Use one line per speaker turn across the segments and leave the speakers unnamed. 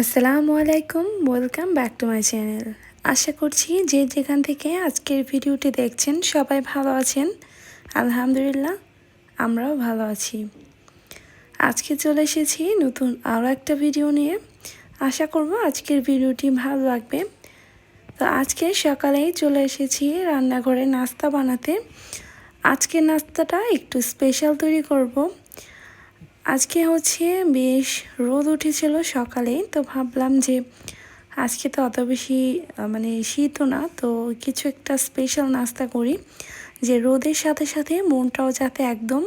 আসসালামু আলাইকুম welcome back to my channel আশা করছি যে যেখান থেকে আজকের ভিডিওটি দেখছেন সবাই ভালো আছেন। আলহামদুলিল্লাহ, আমরাও ভালো আছি। আজকে চলে এসেছি নতুন আরও একটা ভিডিও নিয়ে। আশা করব আজকের ভিডিওটি ভালো লাগবে। তো আজকে সকালেই চলে এসেছি রান্নাঘরে নাস্তা বানাতে। আজকের নাস্তাটা একটু স্পেশাল তৈরি করব। আজকে হচ্ছে বেশ রোদ উঠেছিল সকালে, তো ভাবলাম যে আজকে তো অত বেশি মানে শীতও না, তো কিছু একটা স্পেশাল নাস্তা করি, যে রোদের সাথে সাথে মনটাও যাতে একদম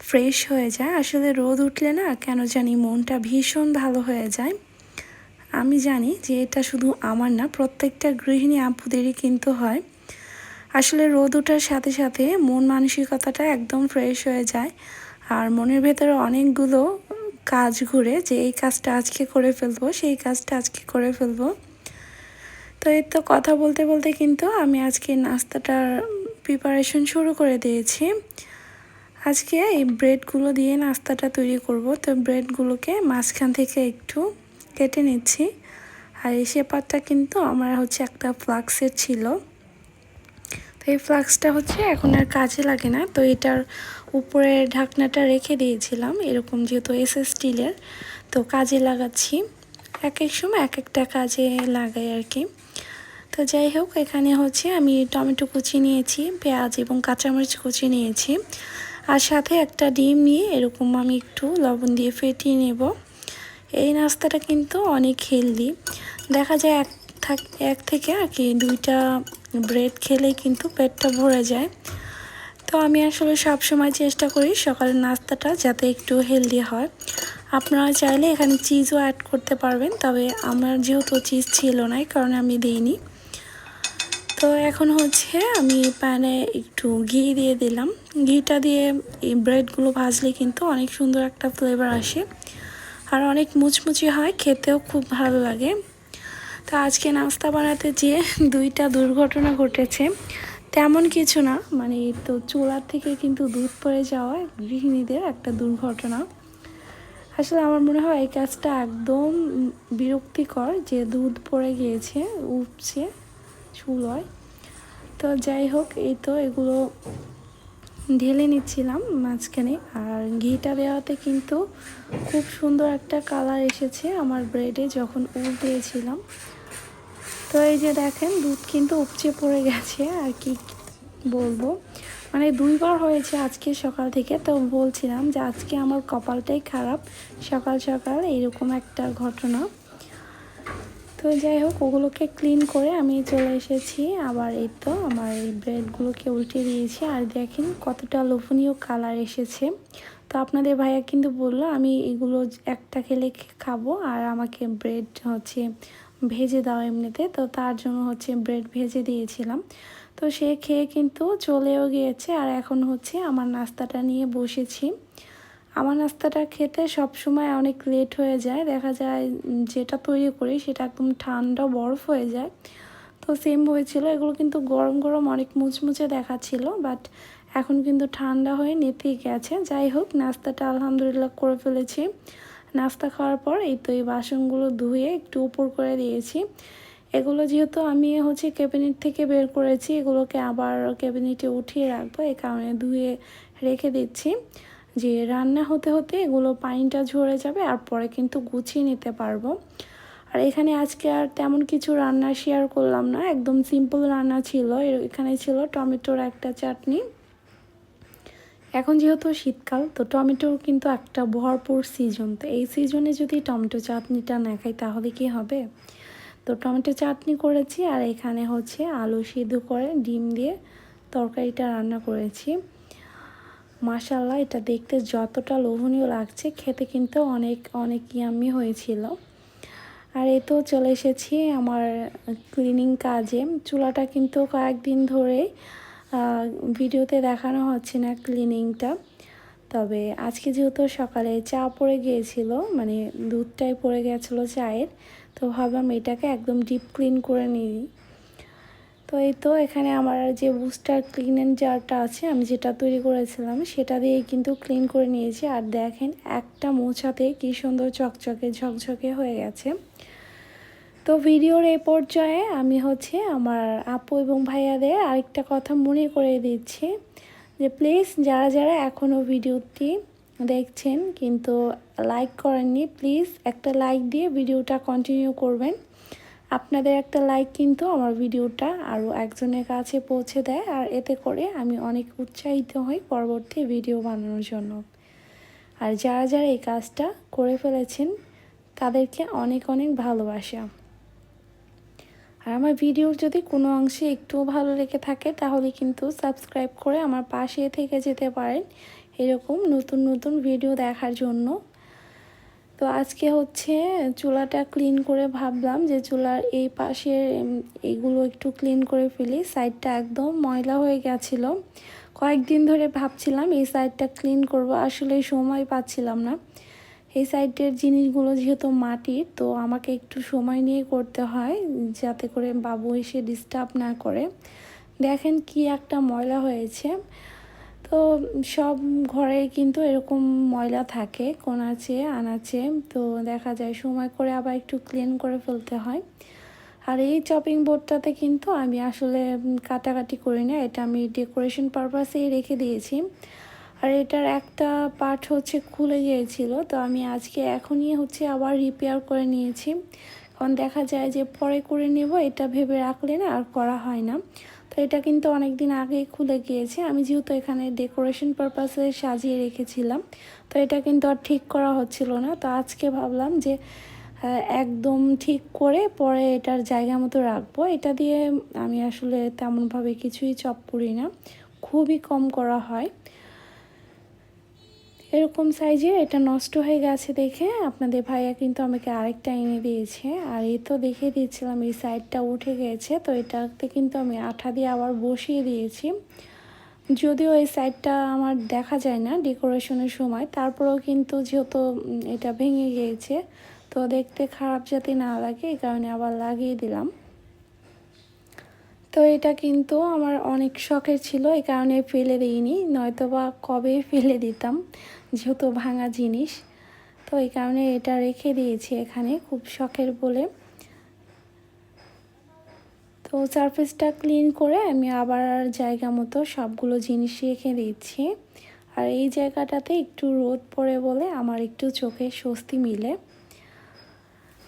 ফ্রেশ হয়ে যায়। আসলে রোদ উঠলে না কেন জানি মনটা ভীষণ ভালো হয়ে যায়। আমি জানি যে এটা শুধু আমার না, প্রত্যেকটা গৃহিণী আপুদেরই কিন্তু হয়। আসলে রোদ ওঠার সাথে সাথে মন মানসিকতাটা একদম ফ্রেশ হয়ে যায়। আর মনের ভেতরে অনেকগুলো কাজ ঘুরে যে এই কাজটা আজকে করে ফেলব, সেই কাজটা আজকে করে ফেলব। তো এই তো কথা বলতে বলতে কিন্তু আমি আজকে নাস্তাটার প্রিপারেশন শুরু করে দিয়েছি। আজকে এই ব্রেডগুলো দিয়ে নাস্তাটা তৈরি করব। তো ব্রেডগুলোকে মাঝখান থেকে একটু কেটে নিচ্ছি। আর এই শেপারটা কিন্তু আমার হচ্ছে একটা ফ্লাক্সের ছিল। তো এই ফ্লাক্সটা হচ্ছে এখন আর কাজে লাগে না। তো এটার উপরে ঢাকনাটা রেখে দিয়েছিলাম, এরকম যেহেতু এস স্টিলের তো কাজে লাগাচ্ছি এক এক সময় এক একটা কাজে লাগাই আর কি। তো যাই হোক, এখানে হচ্ছে আমি টমেটো কুচি নিয়েছি, পেঁয়াজ এবং কাঁচামরিচ কুচি নিয়েছি। আর সাথে একটা ডিম নিয়ে এরকম আমি একটু লবণ দিয়ে ফেটিয়ে নেব। এই নাস্তাটা কিন্তু অনেক হেলদি। দেখা যায় এক থাক, এক থেকে আর কি দুইটা ব্রেড খেলেই কিন্তু পেটটা ভরে যায়। তো আমি আসলে সব সময় চেষ্টা করি সকালের নাস্তাটা যাতে একটু হেলদি হয়। আপনারা চাইলে এখানে চিজও অ্যাড করতে পারবেন, তবে আমার যেহেতু চিজ ছিল না কারণে আমি দিইনি। তো এখন হচ্ছে আমি প্যানে একটু ঘি দিয়ে দিলাম। ঘিটা দিয়ে এই ব্রেডগুলো ভাজলে কিন্তু অনেক সুন্দর একটা ফ্লেভার আসে। আর অনেক মুচমুচি হয়, খেতেও খুব ভালো লাগে। তো আজকে নাস্তা বানাতে যেয়ে দুইটা দুর্ঘটনা ঘটেছে। তেমন কিছু না। মানে তো চোলার থেকে কিন্তু দুধ পড়ে যাওয়া গৃহিণীদের একটা দুর্ঘটনা। আসলে আমার মনে হয় এই কাজটা একদম বিরক্তিকর যে দুধ পড়ে গিয়েছে উঠছে চুলয় তো যাই হোক, এই তো এগুলো ঢেলে নিচ্ছিলাম মাঝখানে। আর ঘিটা দেওয়াতে কিন্তু খুব সুন্দর একটা কালার এসেছে আমার ব্রেডে যখন উল্টেছিলাম তো এই যে দেখেন, দুধ কিন্তু উপচে পড়ে গেছে, আর কি বলব? মানে দুইবার হয়েছে আজকে সকাল থেকে, তো বলছিলাম যে আজকে আমার কপালটাই খারাপ, সকাল সকাল এরকম একটা ঘটনা। তো যাই হোক, ওগুলোকে ক্লিন করে আমি চলে এসেছি, আবার এই তো আমার এই ব্রেডগুলোকে উল্টে দিয়েছি, আর দেখেন কতটা লোভনীয় কালার এসেছে। তো আপনাদের ভাইয়া কিন্তু বলল, আমি এগুলো একটা খেলে খাব, আর আমাকে ব্রেড হচ্ছে ভেজে দাও এমনিতে। তো তার জন্য হচ্ছে ব্রেড ভেজে দিয়েছিলাম। তো সে খেয়ে কিন্তু চলেও গিয়েছে। আর এখন হচ্ছে আমার নাস্তাটা নিয়ে বসেছি। আমার নাস্তাটা খেতে সব সময় অনেক লেট হয়ে যায়। দেখা যায় যেটা তৈরি করি সেটা একদম ঠান্ডা বরফ হয়ে যায়। তো সেম হয়েছিল। এগুলো কিন্তু গরম গরম অনেক মুচমুচে দেখাচ্ছিল বাট এখন কিন্তু ঠান্ডা হয়ে নিতেই গেছে। যাই হোক, নাস্তাটা আলহামদুলিল্লাহ করে ফেলেছি। নাস্তা খাওয়ার পর এই তো এই বাসনগুলো ধুয়ে একটু উপর করে দিয়েছি। এগুলো যেহেতু আমি হচ্ছে ক্যাবিনেট থেকে বের করেছি, এগুলোকে আবার ক্যাবিনেটে উঠিয়ে রাখব এই কারণে ধুয়ে রেখে দিচ্ছি। যে রান্না হতে হতে এগুলো পানিটা ঝরে যাবে, আর পরে কিন্তু গুছিয়ে নিতে পারব। আর এখানে আজকে আর তেমন কিছু রান্না শেয়ার করলাম না, একদম সিম্পল রান্না ছিল। এখানে ছিল টমেটোর একটা চাটনি। এখন যেহেতু শীতকাল, তো টমেটোর কিন্তু একটা ভরপুর সিজন তো এই সিজনে যদি টমেটো চাটনিটা না খাই, তাহলে কি হবে? তো টমেটো চাটনি করেছি, আর এখানে হচ্ছে আলু সিদ্ধ করে ডিম দিয়ে তরকারিটা রান্না করেছি। মাসাল্লাহ এটা দেখতে যতটা লোভনীয় লাগছে, খেতে কিন্তু অনেক অনেক ইয়ামি হয়েছিল। আর এ তো চলে এসেছি আমার ক্লিনিং কাজে। চুলাটা কিন্তু কয়েকদিন ধরেই ভিডিওতে দেখানো হচ্ছে না ক্লিনিংটা তবে আজকে যেহেতু সকালে চা পড়ে গিয়েছিল মানে দুধটাই পড়ে গেছিল চায়ের, তো ভাবলাম এটাকে একদম ডিপ ক্লিন করে নিই। তো এই তো এখানে আমার যে বুস্টার ক্লিন অ্যান্ড জারটা আছে, আমি যেটা তৈরি করেছিলাম, সেটা দিয়ে কিন্তু ক্লিন করে নিয়েছি। আর দেখেন, একটা মোছাতে কি সুন্দর চকচকে ঝকঝকে হয়ে গেছে। তো ভিডিওর এই পর্যায়ে আমি হচ্ছে আমার আপু এবং ভাইয়াদের আরেকটা কথা মনে করে দিচ্ছি যে প্লিজ যারা যারা এখনও ভিডিওটি দেখছেন কিন্তু লাইক করেননি প্লিজ একটা লাইক দিয়ে ভিডিওটা কন্টিনিউ করবেন। আপনাদের একটা লাইক কিন্তু আমার ভিডিওটা আরও একজনের কাছে পৌঁছে দেয় আর এতে করে আমি অনেক উৎসাহিত হই পরবর্তী ভিডিও বানানোর জন্য। আর যারা যারা এই কাজটা করে ফেলেছেন, তাদেরকে অনেক অনেক ভালোবাসা। আর আমার ভিডিওর যদি কোনো অংশে একটুও ভালো লেগে থাকে, তাহলে কিন্তু সাবস্ক্রাইব করে আমার পাশে থেকে যেতে পারেন এরকম নতুন নতুন ভিডিও দেখার জন্য। তো আজকে হচ্ছে চুলাটা ক্লিন করে ভাবলাম যে চুলার এই পাশের এইগুলো একটু ক্লিন করে ফেলি। সাইডটা একদম ময়লা হয়ে গেছিল। কয়েকদিন ধরে ভাবছিলাম এই সাইডটা ক্লিন করব, আসলে সময় পাচ্ছিলাম না। এই সাইডের জিনিসগুলো যেহেতু মাটির তো আমাকে একটু সময় নিয়ে করতে হয় যাতে করে বাবু এসে ডিস্টার্ব না করে। দেখেন কি একটা ময়লা হয়েছে। তো সব ঘরে কিন্তু এরকম ময়লা থাকে, কোনাচে, আনাচে। তো দেখা যায় সময় করে আবার একটু ক্লিন করে ফেলতে হয়। আর এই চপিং বোর্ডটাতে কিন্তু আমি আসলে কাটাকাটি করি না, এটা আমি ডেকোরেশন পারপাসেই রেখে দিয়েছি। আর এটার একটা পার্ট হচ্ছে খুলে গিয়েছিল, তো আমি আজকে এখনই হচ্ছে আবার রিপেয়ার করে নিয়েছি। কারণ দেখা যায় যে পরে করে নেব, এটা ভেবে রাখলে না আর করা হয় না। তো এটা কিন্তু অনেক দিন আগেই খুলে গিয়েছে। আমি যেহেতু এখানে ডেকোরেশন পারপাসে সাজিয়ে রেখেছিলাম, তো এটা কিন্তু আর ঠিক করা হচ্ছিল না। তো আজকে ভাবলাম যে একদম ঠিক করে পরে এটার জায়গা মতো রাখব। এটা দিয়ে আমি আসলে তেমনভাবে কিছুই চপ করি না। খুবই কম করা হয়। এরকম সাইজে এটা নষ্ট হয়ে গেছে দেখে আপনাদের ভাইয়া কিন্তু আমাকে আরেকটা এনে দিয়েছে। আর এই তো দেখে দিয়েছিলাম এই সাইডটা উঠে গেছে, তো এটাতে কিন্তু আমি আঠা দিয়ে আবার বসিয়ে দিয়েছি। যদিও এই সাইডটা আমার দেখা যায় না ডেকোরেশনের সময়, তারপরেও কিন্তু যেহেতু এটা ভেঙে গিয়েছে, তো দেখতে খারাপ যাতে না লাগে, এই কারণে আবার লাগিয়ে দিলাম। তো এটা কিন্তু আমার অনেক শখের ছিল, এই কারণে ফেলে দিইনি নয়তো বা কবে ফেলে দিতাম, যেহেতু ভাঙা জিনিস। তো এই কারণে এটা রেখে দিয়েছি এখানে খুব শখের বলে। তো সারফেসটা ক্লিন করে আমি আবার জায়গা মতো সবগুলো জিনিস রেখে দিচ্ছি। আর এই জায়গাটাতে একটু রোদ পড়ে বলে আমার একটু চোখে স্বস্তি মিলে।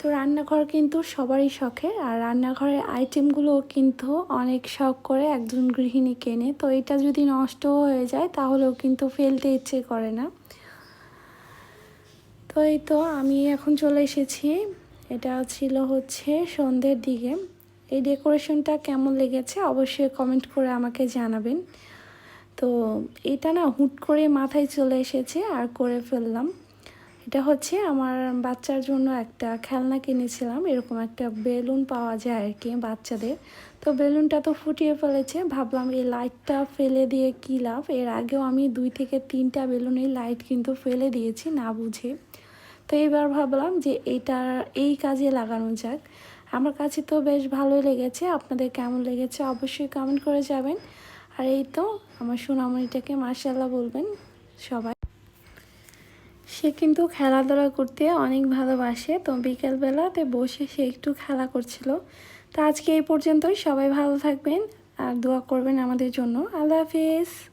তো রান্নাঘর কিন্তু সবারই শখের আর রান্নাঘরের আইটেমগুলো কিন্তু অনেক শখ করে একজন গৃহিণী কেনে। তো এটা যদি নষ্ট হয়ে যায়, তাহলেও কিন্তু ফেলতে ইচ্ছে করে না। তো এই তো আমি এখন চলে এসেছি। এটা ছিল হচ্ছে সন্ধ্যের দিকে। এই ডেকোরেশনটা কেমন লেগেছে অবশ্যই কমেন্ট করে আমাকে জানাবেন। তো এটা না হুট করে মাথায় চলে এসেছে, আর করে ফেললাম। এটা হচ্ছে আমার বাচ্চার জন্য একটা খেলনা কিনেছিলাম। এরকম একটা বেলুন পাওয়া যায় আর কি বাচ্চাদের। তো বেলুনটা তো ফুটিয়ে ফেলেছে। ভাবলাম এই লাইটটা ফেলে দিয়ে কী লাভ? এর আগেও আমি দুই থেকে তিনটা বেলুনের লাইট কিন্তু ফেলে দিয়েছি, না বুঝে। তো এবার ভাবলাম যে এটা এই কাজে লাগানো যাক। আমার কাছে তো বেশ ভালোই লেগেছে। আপনাদের কেমন লেগেছে অবশ্যই কমেন্ট করে যাবেন। আর এই তো আমার সোনামণিটাকে মার্শাল্লাহ বলবেন সবাই। সে কিন্তু খেলাধুলা করতে অনেক ভালোবাসে। তো বিকেলবেলাতে বসে সে একটু খেলা করছিল। তো আজকে এই পর্যন্তই। সবাই ভালো থাকবেন আর দোয়া করবেন আমাদের জন্য। আল্লাহ হাফিজ।